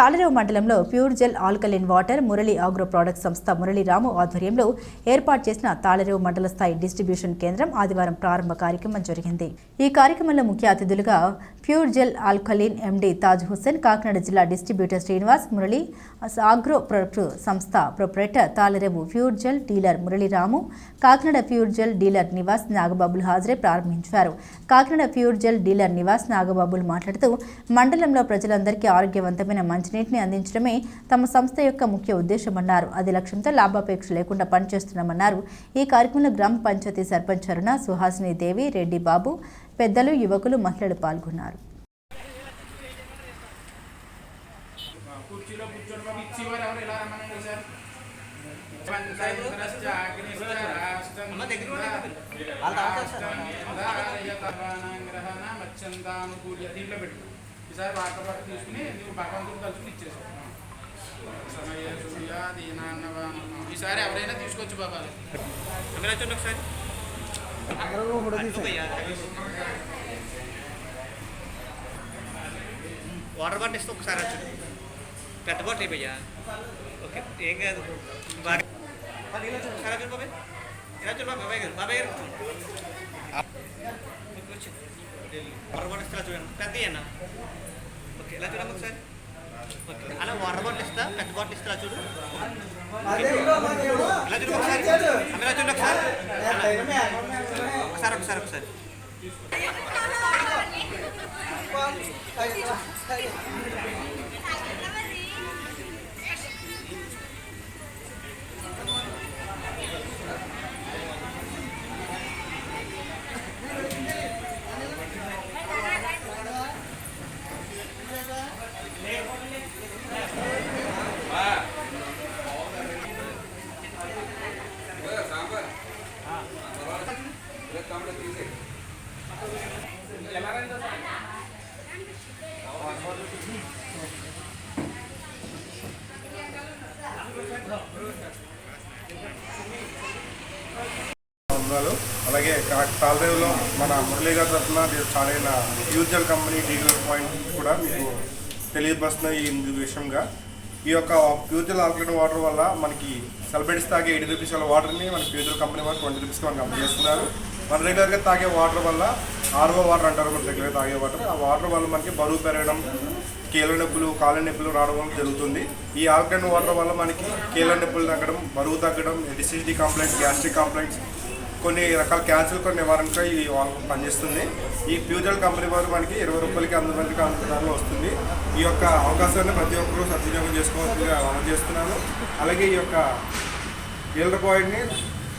తాళరేవు మండలంలో pure gel alkaline water Murali agro product సంస్థ మురళి రాము ఆధ్వర్యంలో ఏర్పాటు చేసిన తాళరేవు మండల స్థాయి డిస్ట్రిబ్యూషన్ కేంద్రం ఆదివారం ప్రారంభ కార్యక్రమం జరిగింది. ఈ కార్యక్రమంలో ముఖ్య అతిథులుగా pure gel alkaline MD Taj Hussain Kakinada జిల్లా distributor Srinivas Murali agro product సంస్థ proprietor Tallarevu pure gel dealer Murali Ramu Kakinada pure gel dealer Nivas నాగబాబులు హాజరై ప్రారంభించారు. Kakinada pure gel dealer Nivas నాగబాబులు మాట్లాడుతూ మండలంలో ప్రజలందరికీ ఆరోగ్యవంతమైన మంచినీటిని అందించడమే తమ సంస్థ యొక్క ముఖ్య ఉద్దేశమన్నారు. అది లక్ష్యంతో లాభాపేక్ష లేకుండా పనిచేస్తున్నామన్నారు. ఈ కార్యక్రమంలో గ్రామ పంచాయతీ సర్పంచ్ అరుణ సుహాసిని దేవి రెడ్డి బాబు పెద్దలు యువకులు మహిళలు పాల్గొన్నారు. ఈసారి వాటర్ పాటు తీసుకుని నువ్వు భగవంతుడు తలుచుకుని ఇచ్చేసావు సమయ సూర్య దీనాన్నవాన ఈసారి ఎవరైనా తీసుకొచ్చు బాబా. చూడండి ఒకసారి. వాటర్ బాటిల్ ఇస్తే ఒకసారి వచ్చి పెద్ద బాటిల్ అయిపోయా ఓకే ఏం కాదు. బాగా మరి ఇలా చూడు ఒకసారి చూడు బాబాయ్. ఇలా చూడు బాబాయ్? బాబాయ్ గారు బాబాయ్ గారు. వాటర్ బాటిల్ ఇస్తే చూడండి. పెద్ద అన్న ఓకే ఇలా చూడండి ఒకసారి? ఓకే అలా వాటర్ బాటిల్ ఇస్తా పెద్ద బాటిల్ ఇస్తా చూడు? ఇలా చూడు ఒకసారి? ఇలా చూడండి ఒకసారి? ఒకసారి ఒకసారి ఒకసారి. వందనాలు అలాగే తాల్దేవ్లో మన మురళీ గారి తరఫున చాలైన యూజల్ కంపెనీ డీలర్ పాయింట్ కూడా మీకు తెలియపరుస్తున్న ఈ విషయంగా. ఈ యొక్క ఫ్యూజల్ ఆల్కలైన్ వాటర్ వల్ల మనకి సెలబ్రిటీస్ తాగే ఎయిటీ రూపీస్ వాళ్ళ వాటర్ని మన ఫ్యూచర్ కంపెనీ వాళ్ళు ట్వంటీ రూపీస్కి మనకి అందజేస్తున్నారు. మన రెగ్యులర్గా తాగే వాటర్ వల్ల ఆర్ఓ వాటర్ అంటారు మన రెగ్యులర్గా తాగే వాటర్. ఆ వాటర్ వల్ల మనకి బరువు పెరగడం కీళ్ళ నొప్పులు కాళ్ళ నొప్పులు రావడం జరుగుతుంది. ఈ ఆల్కలైన్ వాటర్ వల్ల మనకి కీళ్ళ నొప్పులు తగ్గడం బరువు తగ్గడం ఎడిసిటీ కంప్లైంట్స్ గ్యాస్ట్రిక్ కంప్లైంట్స్ కొన్ని రకాల క్యాన్సర్ కొన్ని నివారణగా ఈ వాళ్ళకు పనిచేస్తుంది. ఈ ఫ్యూజల్ కంపెనీ వారు మనకి ఇరవై రూపాయలకి అందుబాటుకి అందుబాటులో వస్తుంది. ఈ యొక్క అవకాశాన్ని ప్రతి ఒక్కరూ సద్వినియోగం చేసుకోవాల్సిందిగా అమలు చేస్తున్నాను. అలాగే ఈ యొక్క డీలర్ పాయింట్ని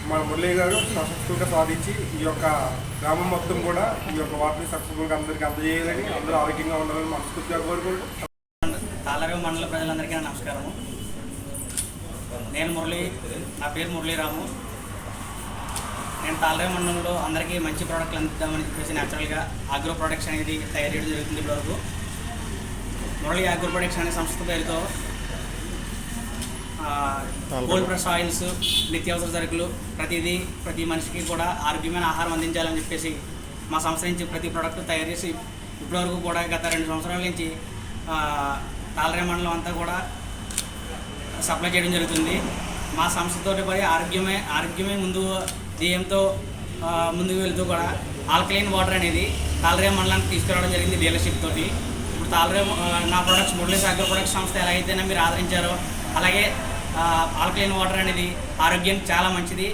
మన మురళీ గారు సక్సెస్ఫుల్గా సాధించి ఈ యొక్క గ్రామం మొత్తం కూడా ఈ యొక్క వాటిని సక్సెస్ఫుల్గా అందరికీ అందజేయాలని అందరూ ఆరోగ్యంగా ఉండాలని మనస్ఫూర్తిగా కోరుకుంటూ తాళరేవు మండల ప్రజలందరికీ నా నమస్కారము. నేను మురళి నా పేరు మురళీరాము. నేను తాళరేవు మండలంలో అందరికీ మంచి ప్రోడక్ట్లు అందిద్దామని చెప్పేసి న్యాచురల్గా ఆగ్రో ప్రొడక్ట్స్ అనేది తయారు చేయడం జరుగుతుంది ఇప్పటివరకు మురళి ఆగ్రో ప్రొడక్ట్స్ అనే సంస్థ పేరుతో కోల్డ్ ప్రెస్ ఆయిల్స్ నిత్యావసర సరుకులు ప్రతిదీ ప్రతి మనిషికి కూడా ఆరోగ్యమైన ఆహారం అందించాలని చెప్పేసి మా సంస్థ నుంచి ప్రతి ప్రోడక్ట్ తయారు చేసి ఇప్పటివరకు కూడా గత రెండు సంవత్సరాల నుంచి ఆ, తాళరే మండలం అంతా కూడా సప్లై చేయడం జరుగుతుంది. మా సంస్థతో పడి ఆరోగ్యమే ఆరోగ్యమే ముందు ధ్యేయంతో ముందుకు వెళ్తూ కూడా ఆల్కలైన్ వాటర్ అనేది తాళరే మండలానికి తీసుకురావడం జరిగింది డీలర్షిప్ తోటి. ఇప్పుడు తాళరే నా ప్రొడక్ట్స్ మురళీ సాగర్ ప్రొడక్ట్స్ సంస్థ ఎలా అయితేనే మీరు ఆదరించారో అలాగే ఆల్కలైన్ వాటర్ అనేది ఆరోగ్యానికి చాలా మంచిది.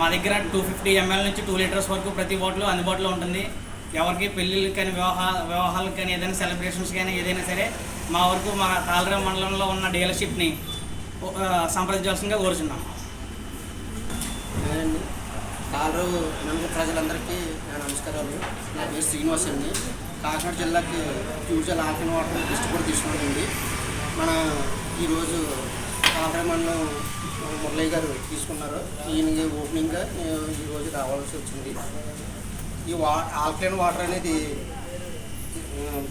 మా దగ్గర టూ ఫిఫ్టీ ఎంఎల్ నుంచి టూ లీటర్స్ వరకు ప్రతి బాటిల్ అందుబాటులో ఉంటుంది. ఎవరికి పెళ్ళిళ్ళకి కానీ వివాహ వివాహాలకు కానీ ఏదైనా సెలబ్రేషన్స్ కానీ ఏదైనా సరే మా వరకు మా తాళరా మండలంలో ఉన్న డీలర్షిప్ని సంప్రదించాల్సిందిగా కోరుచున్నాం. అండి కాలు నలుగురు ప్రజలందరికీ నా నమస్కారాలు. నా పేరు శ్రీనివాస్ అండి. కాకినాడ జిల్లాకి ఫ్యూచర్ ఆల్కన్ వాటర్ డిస్ట్రిబ్యూట్ తీసుకున్నామండి మన ఈరోజు కాకినాడ మండలం మురళయ్య గారు తీసుకున్నారు. ఈయనకి ఓపెనింగ్గా నేను ఈరోజు రావాల్సి వచ్చింది. ఈ వా ఆల్కలైన్ వాటర్ అనేది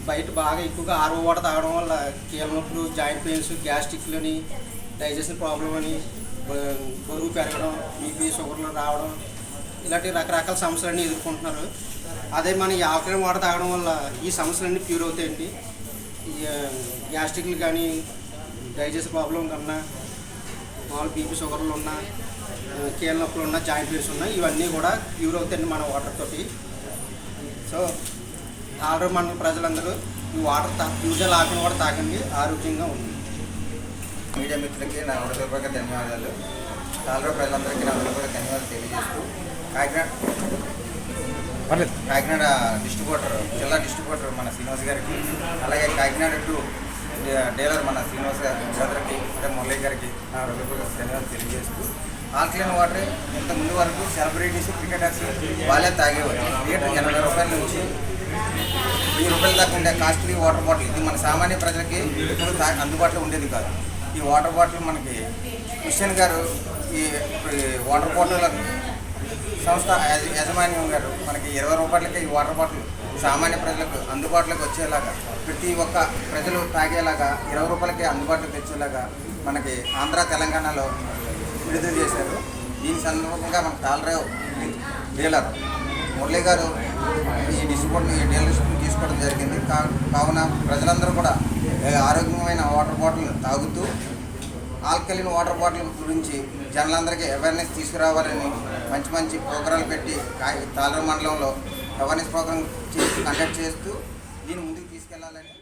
బయట బాగా ఎక్కువగా ఆర్ఓ వాటర్ తాగడం వల్ల కీళ్ళ నొప్పులు జాయింట్ పెయిన్స్ గ్యాస్ట్రిక్లని డైజెషన్ ప్రాబ్లం అని బరువు పెరగడం బీపీ షుగర్లు రావడం ఇలాంటి రకరకాల సమస్యలన్నీ ఎదుర్కొంటున్నారు. అదే మన ఈ ఆల్కలైన్ వాటర్ తాగడం వల్ల ఈ సమస్యలన్నీ ప్యూర్ అవుతాయండి. గ్యాస్ట్రిక్లు కానీ డైజెస్ట్ ప్రాబ్లం కన్నా మామూలు బీపీ షుగర్లు ఉన్నా ఆ, కీళ్ళ నొప్పులు ఉన్న జాయింట్ పెయిన్స్ ఉన్నా ఇవన్నీ కూడా క్యూర్ అవుతాయండి మన వాటర్ తోటి. సో ఆల్రెడీ మన ప్రజలందరూ ఈ వాటర్ తా యూజువల్ ఆకును కూడా తాగండి ఆరోగ్యంగా ఉంది మీడియా మిత్రులకి నా హృదయపూర్వక ధన్యవాదాలు. తాలూరు ప్రజలందరికీ నా హృదయపూర్వక ధన్యవాదాలు తెలియజేస్తూ కాకినాడ కాకినాడ డిస్ట్రిబ్యూటర్ జిల్లా డిస్ట్రిబ్యూటర్ మన శ్రీనివాస్ గారికి అలాగే కాకినాడ టు డీలర్ మన శ్రీనివాస్ గారి బ్రదర్కి అంటే మురళీ గారికి నా హృదయపూర్వక ధన్యవాదాలు తెలియజేస్తూ ఆల్కలైన్ వాటర్ ఇంత ముందు వరకు సెలబ్రిటీస్ క్రికెటర్స్ వాళ్ళే తాగేవారు. లీటర్ ఎనభై రూపాయల నుంచి వెయ్యి రూపాయల దాకా ఉండే కాస్ట్లీ వాటర్ బాటిల్ ఇది మన సామాన్య ప్రజలకి ఎప్పుడు అందుబాటులో ఉండేది కాదు. ఈ వాటర్ బాటిల్ మనకి క్రిస్టియన్ గారు ఈ వాటర్ బాటిల్ సంస్థ యజ- గారు మనకి ఇరవై రూపాయలకి ఈ వాటర్ బాటిల్ సామాన్య ప్రజలకు అందుబాటులోకి వచ్చేలాగా ప్రతి ఒక్క ప్రజలు తాగేలాగా ఇరవై రూపాయలకి అందుబాటులోకి తెచ్చేలాగా మనకి ఆంధ్ర తెలంగాణలో విడుదల చేశారు. దీని సందర్భంగా మన తాలరావు డీలర్ మురళి గారు ఈ డిస్ట్రిబ్యూట్ ఈ డీలర్షిప్ తీసుకోవడం జరిగింది. కావున ప్రజలందరూ కూడా ఆరోగ్యమైన వాటర్ బాటిల్ తాగుతూ ఆల్కలిన్ వాటర్ బాటిల్ గురించి జనాలందరికీ అవేర్నెస్ తీసుకురావాలని మంచి మంచి ప్రోగ్రాంలు పెట్టి కా- మండలంలో అవేర్నెస్ ప్రోగ్రాం చేసి కండక్ట్ చేస్తూ దీన్ని ముందుకు తీసుకెళ్ళాలని